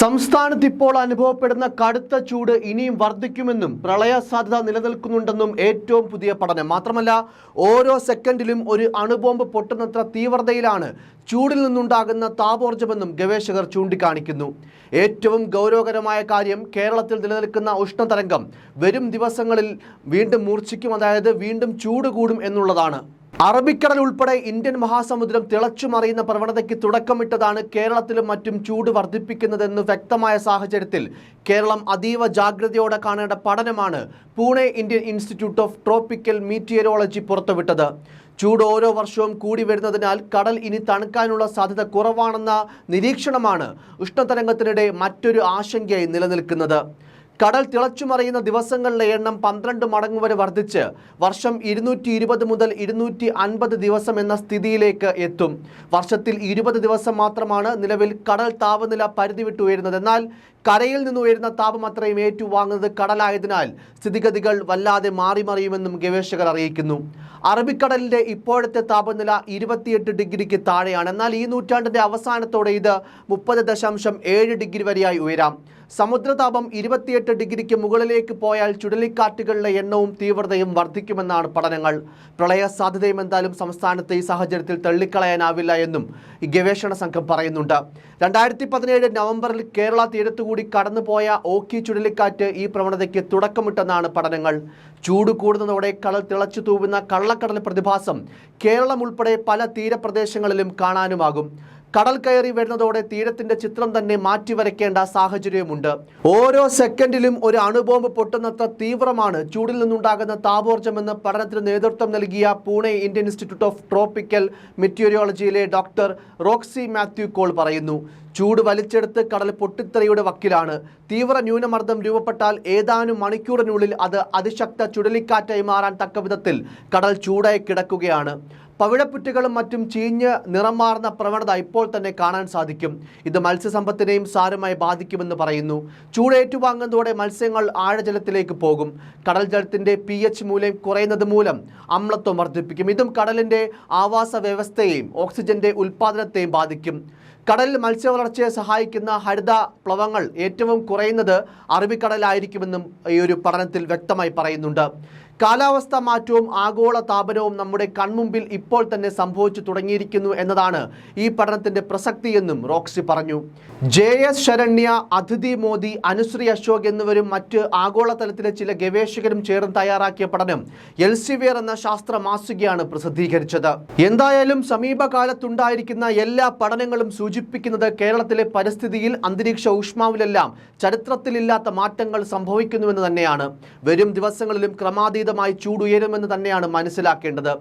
സംസ്ഥാനത്ത് ഇപ്പോൾ അനുഭവപ്പെടുന്ന കടുത്ത ചൂട് ഇനിയും വർദ്ധിക്കുമെന്നും പ്രളയ സാധ്യത നിലനിൽക്കുന്നുണ്ടെന്നും ഏറ്റവും പുതിയ പഠനം. മാത്രമല്ല ഓരോ സെക്കൻഡിലും ഒരു അണുബോംബ് പൊട്ടുന്നത്ര തീവ്രതയിലാണ് ചൂടിൽ നിന്നുണ്ടാകുന്ന താപോർജമെന്നും ഗവേഷകർ ചൂണ്ടിക്കാണിക്കുന്നു. ഏറ്റവും ഗൗരവകരമായ കാര്യം കേരളത്തിൽ നിലനിൽക്കുന്ന ഉഷ്ണതരംഗം. വരും ദിവസങ്ങളിൽ വീണ്ടും മൂർച്ഛിക്കും അതായത് വീണ്ടും ചൂട് കൂടും എന്നുള്ളതാണ്. അറബിക്കടൽ ഉൾപ്പെടെ ഇന്ത്യൻ മഹാസമുദ്രം തിളച്ചുമറിയുന്ന പ്രവണതയ്ക്ക് തുടക്കമിട്ടതാണ് കേരളത്തിലും മറ്റും ചൂട് വർദ്ധിപ്പിക്കുന്നതെന്ന് വ്യക്തമായ സാഹചര്യത്തിൽ കേരളം അതീവ ജാഗ്രതയോടെ കാണേണ്ട പഠനമാണ് Pune Indian institute of tropical meteorology പുറത്തുവിട്ടത്. ചൂട് ഓരോ വർഷവും കൂടി വരുന്നതിനാൽ കടൽ ഇനി തണുക്കാനുള്ള സാധ്യത കുറവാണെന്ന നിരീക്ഷണമാണ് ഉഷ്ണതരംഗത്തിനിടെ മറ്റൊരു ആശങ്കയായി നിലനിൽക്കുന്നത്. കടൽ തിളച്ചുമറിയുന്ന ദിവസങ്ങളിലെ എണ്ണം പന്ത്രണ്ട് മടങ്ങ് വരെ വർദ്ധിച്ച് വർഷം ഇരുന്നൂറ്റി ഇരുപത് മുതൽ ഇരുന്നൂറ്റി അൻപത് ദിവസം എന്ന സ്ഥിതിയിലേക്ക് എത്തും. വർഷത്തിൽ ഇരുപത് ദിവസം മാത്രമാണ് നിലവിൽ കടൽ താപനില പരിധി വിട്ടുയരുന്നത് എന്നാൽ കരയിൽ നിന്ന് ഉയരുന്ന താപം അത്രയും ഏറ്റുവാങ്ങുന്നത് കടലായതിനാൽ സ്ഥിതിഗതികൾ വല്ലാതെ മാറി മറിയുമെന്നും ഗവേഷകർ അറിയിക്കുന്നു. അറബിക്കടലിന്റെ ഇപ്പോഴത്തെ താപനില ഇരുപത്തിയെട്ട് ഡിഗ്രിക്ക് താഴെയാണ്. എന്നാൽ ഈ നൂറ്റാണ്ടിന്റെ അവസാനത്തോടെ ഇത് മുപ്പത് ദശാംശം ഏഴ് ഡിഗ്രി വരെയായി ഉയരാം. സമുദ്രതാപം ഇരുപത്തിയെട്ട് ഡിഗ്രിക്ക് മുകളിലേക്ക് പോയാൽ ചുഴലിക്കാറ്റുകളുടെ എണ്ണവും തീവ്രതയും വർദ്ധിക്കുമെന്നാണ് പഠനങ്ങൾ. പ്രളയ സാധ്യതയും എന്തായാലും സംസ്ഥാനത്തെ ഈ സാഹചര്യത്തിൽ തള്ളിക്കളയാനാവില്ല എന്നും ഗവേഷണ സംഘം പറയുന്നുണ്ട്. രണ്ടായിരത്തി പതിനേഴ് നവംബറിൽ കേരള തീരത്തുകൂടി കടന്നുപോയ ഓക്കി ചുഴലിക്കാറ്റ് ഈ പ്രവണതയ്ക്ക് തുടക്കമിട്ടെന്നാണ് പഠനങ്ങൾ. ചൂട് കൂടുന്നതോടെ കടൽ തിളച്ചു തൂവുന്ന കള്ളക്കടൽ പ്രതിഭാസം കേരളം ഉൾപ്പെടെ പല തീരപ്രദേശങ്ങളിലും കാണാനുമാകും. കടൽ കയറി വരുന്നതോടെ തീരത്തിന്റെ ചിത്രം തന്നെ മാറ്റിവരയ്ക്കേണ്ട സാഹചര്യമുണ്ട്. ഓരോ സെക്കൻഡിലും ഒരു അണുബോംബ് പൊട്ടുന്നത്ര തീവ്രമാണ്. ചൂടിൽ നിന്നുണ്ടാകുന്ന താപോർജമെന്ന് പഠനത്തിന് നേതൃത്വം നൽകിയ Pune Indian institute of tropical മെറ്റീരിയോളജിയിലെ doctor Roxy Mathew Koll പറയുന്നു ചൂട് വലിച്ചെടുത്ത് കടൽ പൊട്ടിത്തെറിയുടെ വക്കിലാണ്. തീവ്ര ന്യൂനമർദ്ദം രൂപപ്പെട്ടാൽ ഏതാനും മണിക്കൂറിനുള്ളിൽ അത് അതിശക്ത ചുഴലിക്കാറ്റായി മാറാൻ തക്ക വിധത്തിൽ കടൽ ചൂടായി കിടക്കുകയാണ്. പവിഴപ്പുറ്റുകളും മറ്റും ചീഞ്ഞ് നിറം മാറുന്ന പ്രവണത ഇപ്പോൾ തന്നെ കാണാൻ സാധിക്കും. ഇത് മത്സ്യസമ്പത്തിനെയും സാരമായി ബാധിക്കുമെന്ന് പറയുന്നു. ചൂടേറ്റുവാങ്ങുന്നതോടെ മത്സ്യങ്ങൾ ആഴജലത്തിലേക്ക് പോകും. കടൽ ജലത്തിന്റെ പി എച്ച് മൂല്യം കുറയുന്നത് മൂലം അമ്ലത്വം വർദ്ധിപ്പിക്കും. ഇതും കടലിന്റെ ആവാസ വ്യവസ്ഥയെയും ഓക്സിജന്റെ ഉൽപ്പാദനത്തെയും ബാധിക്കും. കടലിൽ മത്സ്യവളർച്ചയെ സഹായിക്കുന്ന ഹരിത പ്ലവങ്ങൾ ഏറ്റവും കുറയുന്നത് അറബിക്കടലായിരിക്കുമെന്നും ഈ ഒരു പഠനത്തിൽ വ്യക്തമായി പറയുന്നുണ്ട്. കാലാവസ്ഥ മാറ്റവും ആഗോള താപനവും നമ്മുടെ കൺമുമ്പിൽ ഇപ്പോൾ തന്നെ സംഭവിച്ചു തുടങ്ങിയിരിക്കുന്നു എന്നതാണ് ഈ പഠനത്തിന്റെ പ്രസക്തിയെന്നും റോക്സി പറഞ്ഞു. ജെ എസ് ശരണ്യ അതിഥി മോദി അനുശ്രീ അശോക് എന്നിവരും മറ്റ് ആഗോളതലത്തിലെ ചില ഗവേഷകരും ചേർന്ന് തയ്യാറാക്കിയ പഠനം എൽസിവിയർ എന്ന ശാസ്ത്ര മാസികയാണ് പ്രസിദ്ധീകരിച്ചത്. എന്തായാലും സമീപകാലത്തുണ്ടായിരിക്കുന്ന എല്ലാ പഠനങ്ങളും സൂചിപ്പിക്കുന്നത് കേരളത്തിലെ പരിസ്ഥിതിയിൽ അന്തരീക്ഷ ഊഷ്മാവിലെല്ലാം ചരിത്രത്തിലില്ലാത്ത മാറ്റങ്ങൾ സംഭവിക്കുന്നുവെന്ന് തന്നെയാണ്. വരും ദിവസങ്ങളിലും ക്രമാതീതമായി ചൂടുയരുമെന്ന് തന്നെയാണ് മനസ്സിലാക്കേണ്ടത്.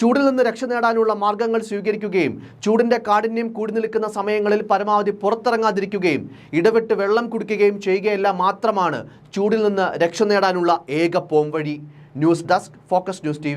ചൂടിൽ നിന്ന് രക്ഷ നേടാനുള്ള മാർഗങ്ങൾ സ്വീകരിക്കുകയും ചൂടിന്റെ കാഠിന്യം കൂടി നിൽക്കുന്ന സമയങ്ങളിൽ പരമാവധി പുറത്തിറങ്ങാതിരിക്കുകയും ഇടവിട്ട് വെള്ളം കുടിക്കുകയും ചെയ്യുകയല്ല മാത്രമാണ് ചൂടിൽ നിന്ന് രക്ഷ നേടാനുള്ള ഏക പോംവഴി. News desk focus news T